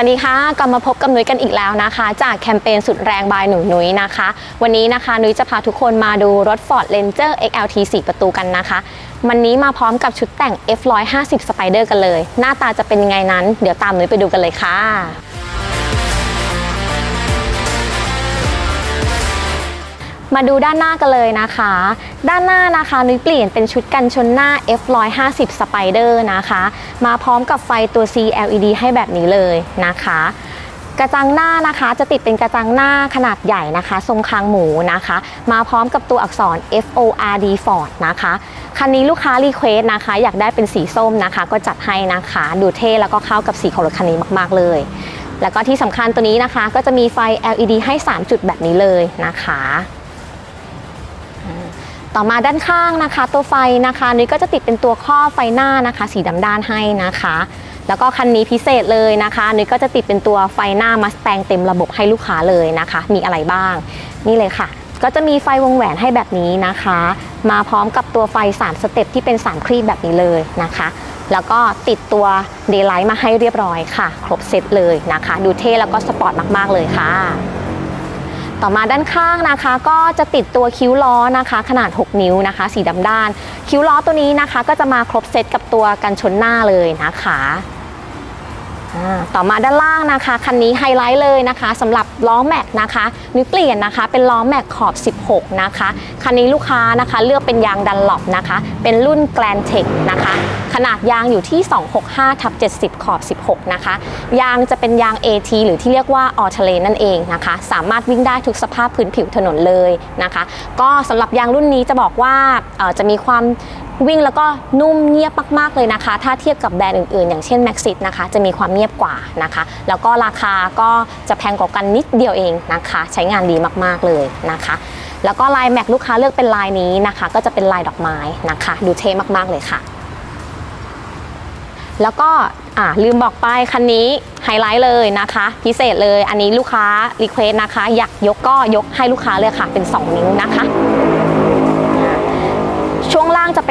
สวัสดีค่ะกลับมาพบกับนุ้ยกันอีกแล้วนะคะ จากแคมเปญสุดแรงบายหนุ่ยนุ้ยนะคะ วันนี้นะคะนุ้ยจะพาทุกคนมาดูรถ Ford Ranger XLT 4 ประตูกันนะคะ วันนี้มาพร้อมกับชุดแต่ง F150 Spider กันเลย หน้าตาจะเป็นยังไงนั้น เดี๋ยวตามนุ้ยไปดูกันเลยค่ะ มาดูด้านหน้ากันเลยนะคะ ด้านหน้านะคะนุ้ยเปลี่ยนเป็นชุดกันชนหน้า F150 Spider นะคะ มาพร้อมกับไฟตัว CLED ให้แบบนี้เลยนะคะ กระจังหน้านะคะจะติดเป็นกระจังหน้าขนาดใหญ่นะคะ ทรงคางหมูนะคะ มาพร้อมกับตัวอักษร FORD Ford นะคะ คันนี้ลูกค้ารีเควสนะคะ อยากได้เป็นสีส้มนะคะ ก็จัดให้นะคะ ดูเท่แล้วก็เข้ากับสีของรถคันนี้มาก ๆ เลยแล้วก็ที่สำคัญตัวนี้นะคะ ก็จะมีไฟ LED ให้ 3 จุดแบบนี้เลยนะคะ ต่อมาด้านข้างนะคะ ตัวไฟนะคะนุ้ยก็จะติดเป็นตัวข้อไฟหน้านะคะ สีดำด้านให้นะคะ แล้วก็คันนี้พิเศษเลยนะคะนุ้ยก็จะติดเป็นตัวไฟหน้ามัสแตงเต็มระบบให้ลูกค้าเลยนะคะ มีอะไรบ้าง นี่เลยค่ะ ก็จะมีไฟวงแหวนให้แบบนี้นะคะ มาพร้อมกับตัวไฟ 3 สเต็ปที่เป็น 3 ครีบแบบนี้เลยนะคะ แล้วก็ติดตัวเดย์ไลท์มาให้เรียบร้อยค่ะ ครบเซตเลยนะคะ ดูเท่แล้วก็สปอร์ตมากๆเลยค่ะ ต่อมาด้านข้างนะคะ ก็จะติดตัวคิ้วล้อนะคะ ขนาด 6 นิ้วนะคะ สีดำด้าน คิ้วล้อตัวนี้นะคะ ก็จะมาครบเซตกับตัวกันชนหน้าเลยนะคะ ต่อมาด้านล่างนะคะคันนี้ไฮไลท์เลยนะคะสำหรับล้อแม็กนะคะนุ้ยเปลี่ยนนะคะ เป็นล้อแม็กขอบ 16 นะคะคันนี้ลูกค้านะคะเลือกเป็นยางดันหลบนะคะ เป็นรุ่น Grand Tech นะคะ ขนาดยางอยู่ที่ 265ทับ70 ขอบ 16 นะคะ ยางจะเป็นยาง AT หรือที่เรียกว่า All Terrain นั่นเองนะคะ สามารถวิ่งได้ทุกสภาพพื้นผิวถนนเลยนะคะ ก็สำหรับยางรุ่นนี้จะบอกว่าจะมีความ วิ่งแล้วก็นุ่มเงียบมากๆเลยนะคะ ถ้าเทียบกับแบรนด์อื่นๆ อย่างเช่น Maxit นะคะ จะมีความเงียบกว่านะคะ แล้วก็ราคาก็จะแพงกว่ากันนิดเดียวเองนะคะ ใช้งานดีมากๆเลยนะคะ แล้วก็ลายแม็กลูกค้าเลือกเป็นลายนี้นะคะ ก็จะเป็นลายดอกไม้นะคะ ดูเท่มากๆเลยค่ะ แล้วก็อ่าลืมบอกไปคันนี้ไฮไลท์เลยนะคะ พิเศษเลยอันนี้ลูกค้ารีเควสนะคะ อยากยกก็ยกให้ลูกค้าเลยค่ะ เป็น 2 นิ้วนะคะ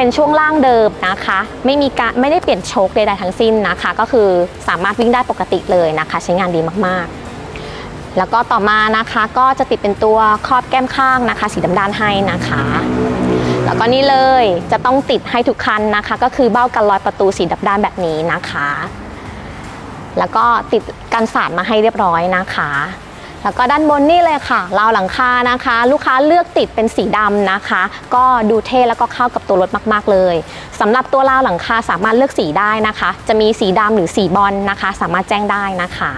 เป็นช่วงล่างเดิมนะคะ ไม่มีการไม่ได้เปลี่ยนโชคใดๆทั้งสิ้นนะคะ ก็คือสามารถวิ่งได้ปกติเลยนะคะ ใช้งานดีมากๆ แล้วก็ต่อมานะคะก็จะติดเป็นตัวครอบแก้มข้างนะคะ สีดำด้านให้นะคะ แล้วก็นี่เลยจะต้องติดให้ทุกคันนะคะ ก็คือเบ้ากันรอยประตูสีดับด้านแบบนี้นะคะ แล้วก็ติดกันสาดมาให้เรียบร้อยนะคะ แล้วก็ด้านบนนี่เลยค่ะราวหลังคานะคะ ลูกค้าเลือกติดเป็นสีดำนะคะ ก็ดูเท่แล้วก็เข้ากับตัวรถมาก ๆ เลยสำหรับตัวราวหลังคาสามารถเลือกสีได้นะคะ จะมีสีดำหรือสีบอลนะคะ สามารถแจ้งได้นะคะ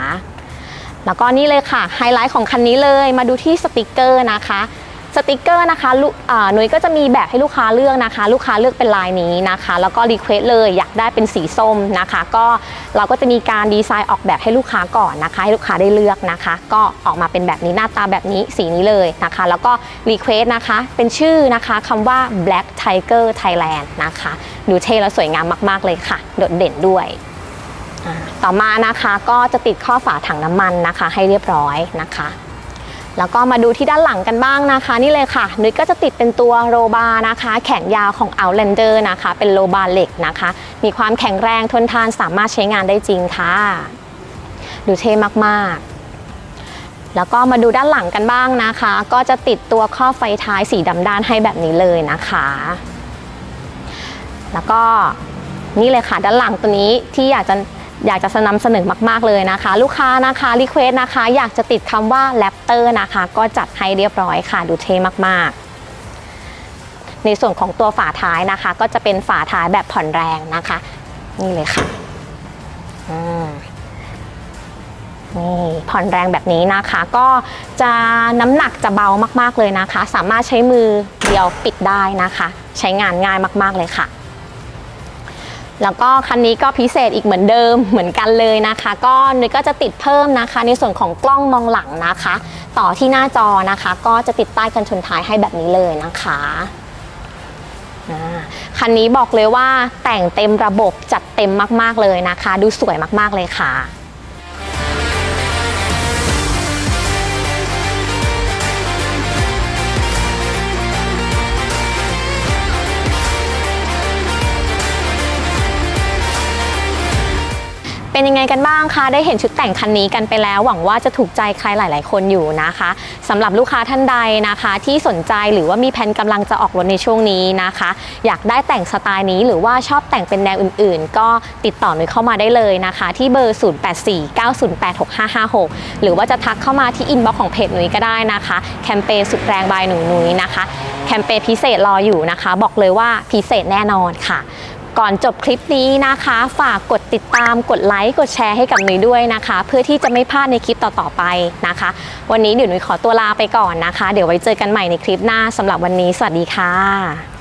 แล้วก็นี่เลยค่ะไฮไลท์ของคันนี้เลยมาดูที่สติกเกอร์นะคะ สติกเกอร์นะคะลูกหนุ่ยก็จะมีแบบให้ลูกค้าเลือกนะคะ ลูกค้าเลือกเป็นลายนี้นะคะ แล้วก็รีเควสเลยอยากได้เป็นสีส้มนะคะ ก็เราก็จะมีการดีไซน์ออกแบบให้ลูกค้าก่อนนะคะ ให้ลูกค้าได้เลือกนะคะ ก็ออกมาเป็นแบบนี้หน้าตาแบบนี้สีนี้เลยนะคะ แล้วก็รีเควสนะคะ เป็นชื่อนะคะคำว่า Black Tiger Thailand นะคะ ดูเท่และสวยงามมาก ๆ เลยค่ะ โดดเด่นด้วยต่อมานะคะก็จะติดข้อฝาถังน้ำมันนะคะ ให้เรียบร้อยนะคะ แล้วก็มาดูที่ด้านหลังกันบ้างนะคะ นี่เลยค่ะ นุ้ยก็จะติดเป็นตัวโรบานะคะ แขนยาวของ Outlander นะคะ เป็นโรบาเหล็กนะคะ มีความแข็งแรงทนทานสามารถใช้งานได้จริงค่ะ ดูเท่มากๆแล้วก็มาดูด้านหลังกันบ้างนะคะ ก็จะติดตัวข้อไฟท้ายสีดำด้านให้แบบนี้เลยนะคะ แล้วก็นี่เลยค่ะด้านหลังตัวนี้ที่อยากจะ อยากจะนำเสนอมากๆเลยนะคะ ลูกค้านะคะรีเควสนะคะ อยากจะติดคำว่าแรปเตอร์นะคะ ก็จัดให้เรียบร้อยค่ะ ดูเท่มาก ๆ ในส่วนของตัวฝาท้ายนะคะ ก็จะเป็นฝาท้ายแบบผ่อนแรงนะคะ นี่เลยค่ะนี่ผ่อนแรงแบบนี้นะคะ ก็จะน้ำหนักจะเบามากๆเลยนะคะ สามารถใช้มือเดียวปิดได้นะคะ ใช้งานง่ายมากๆเลยค่ะ แล้วก็คันนี้ก็พิเศษอีกเหมือนเดิมเหมือนกันเลยนะคะ ก็นุ้ยก็จะติดเพิ่มนะคะ ในส่วนของกล้องมองหลังนะคะ ต่อที่หน้าจอนะคะ ก็จะติดใต้กันชนท้ายให้แบบนี้เลยนะคะคันนี้บอกเลยว่าแต่งเต็มระบบจัดเต็มมากๆเลยนะคะ ดูสวยมากๆเลยค่ะ เป็นยังไงกันบ้างคะ ได้เห็นชุดแต่งคันนี้กันไปแล้ว หวังว่าจะถูกใจใครหลาย ๆ คนอยู่นะคะสำหรับลูกค้าท่านใดนะคะ ที่สนใจหรือว่ามีแผนกำลังจะออกรถในช่วงนี้นะคะ อยากได้แต่งสไตล์นี้หรือว่าชอบแต่งเป็นแนวอื่น ๆ ก็ติดต่อหนุยเข้ามาได้เลยนะคะ ที่เบอร์ 0849086556 หรือว่าจะทักเข้ามาที่อินบ็อกซ์ของเพจหนุยก็ได้นะคะ แคมเปญสุดแรงบายหนูนุ้ยนะคะ แคมเปญพิเศษรออยู่นะคะ บอกเลยว่าพิเศษแน่นอนค่ะ ก่อนจบคลิปนี้นะคะ ฝากกดติดตามกดไลค์กดแชร์ให้กับหนุยด้วยนะคะ เพื่อที่จะไม่พลาดในคลิปต่อๆไปนะคะ วันนี้เดี๋ยวหนุยขอตัวลาไปก่อนนะคะ เดี๋ยวไว้เจอกันใหม่ในคลิปหน้าสำหรับวันนี้ สวัสดีค่ะ